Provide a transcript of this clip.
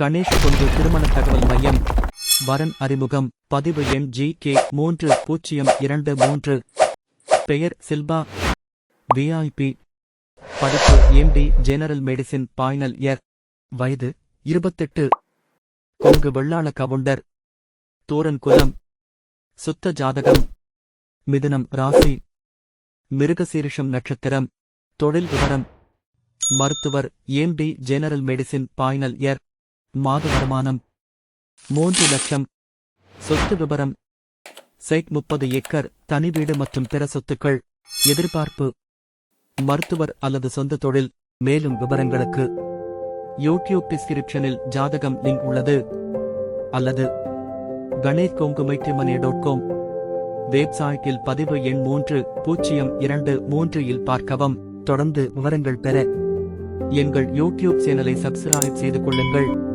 கணேஷ் கொண்டு திருமண தகவல் மையம். வரன் அறிமுகம். பதிவு எண் ஜி கே மூன்று பூஜ்ஜியம் இரண்டு மூன்று. பெயர் சில்பா. விஐபி படிப்பு MD general medicine final year வயது இருபத்தெட்டு. கொங்கு வெள்ளாள கவுண்டர். தோரன் குலம். சுத்த ஜாதகம். மிதுனம் ராசி. மிருகசீரிஷம் நட்சத்திரம். தொழில் விவரம். மருத்துவர் MD general medicine final year மாத வருமானம் மூன்று லட்சம். சொத்து விபரம். சைட் முப்பது ஏக்கர் தனி வீடு மற்றும் பிற சொத்துக்கள். எதிர்பார்ப்பு. மருத்துவர் அல்லது சொந்த தொழில். மேலும் விவரங்களுக்கு யூடியூப் டிஸ்கிரிப்ஷனில் ஜாதகம் லிங்க் உள்ளது. அல்லது கணேஷ் கொங்குமைட்டிமனே டாட் காம். வெப்சைட்டில் பதிவு எண் மூன்று பூஜ்ஜியம் இரண்டு மூன்று இல் பார்க்கவும். தொடர்ந்து விவரங்கள் பெற. எங்கள் யூடியூப் சேனலை சப்ஸ்கிரைப் செய்து கொள்ளுங்கள்.